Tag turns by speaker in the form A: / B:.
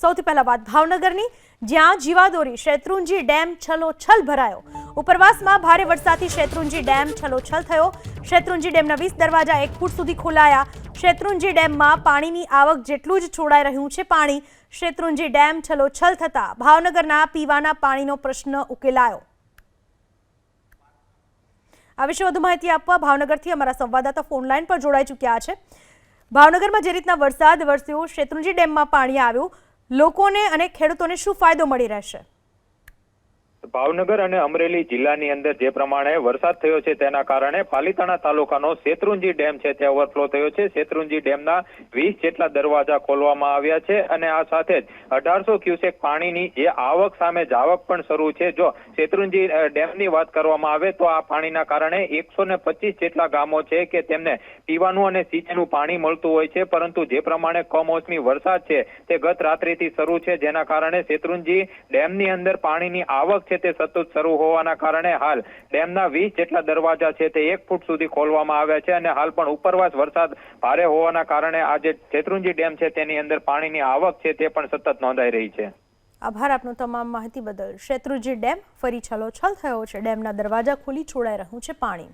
A: સૌથી પહેલા વાત ભાવનગરની, જ્યાં જીવાદોરી શેત્રુંજી ડેમ છલોછલ ભરાયો. ઉપરવાસમાં ભારે વરસાદથી શેત્રુંજી ડેમ છલોછલ થયો. શેત્રુંજી ડેમના વીસ દરવાજા એક ફૂટ સુધી ખોલાયા. શેત્રુંજી ડેમમાં પાણીની આવક જેટલું જ છોડાઈ રહ્યું છે પાણી. શેત્રુંજી ડેમ છલોછલ થતા ભાવનગરના પીવાના પાણીનો પ્રશ્ન ઉકેલાયો. આ વિશે વધુ માહિતી આપવા ભાવનગરથી અમારા સંવાદદાતા ફોન લાઈન પર જોડાઈ ચૂક્યા છે. ભાવનગરમાં જે રીતના વરસાદ વરસ્યો, શેત્રુંજી ડેમમાં પાણી આવ્યું લોકોને અને ખેડૂતોને શું ફાયદો મળી રહેશે?
B: ભાવનગર અને અમરેલી જિલ્લાની અંદર જે પ્રમાણે વરસાદ થયો છે તેના કારણે પાલીતાણા તાલુકાનો શેત્રુંજી ડેમ છે તે ઓવરફ્લો થયો છે. શેત્રુંજી ડેમના વીસ જેટલા દરવાજા ખોલવામાં આવ્યા છે અને આ સાથે જ અઢારસો ક્યુસેક પાણીની જે આવક સામે જાવક પણ શરૂ છે. જો શેત્રુંજી ડેમની વાત કરવામાં આવે તો આ પાણીના કારણે એકસો ને પચીસ જેટલા ગામો છે કે તેમને પીવાનું અને સિંચાઈનું પાણી મળતું હોય છે. પરંતુ જે પ્રમાણે કમોસમી વરસાદ છે તે ગત રાત્રિથી શરૂ છે. જેના કારણે શેત્રુંજી ડેમની અંદર પાણીની આવક તે સતત શરૂ હોવાના કારણે હાલ ડેમના વીસ જેટલા દરવાજા છે તે એક ફૂટ સુધી ખોલવામાં આવ્યા છે અને હાલ પણ ઉપરવાસ વરસાદ ભારે હોવાના કારણે આ જે શેત્રુંજી ડેમ છે તેની અંદર પાણીની આવક છે તે પણ સતત નોંધાઈ રહી છે.
A: આભાર આપનો તમામ માહિતી બદલ. શેત્રુંજી ડેમ ફરી છલોછલ થયો છે. ડેમના દરવાજા ખુલી છોડાઈ રહ્યું છે પાણી.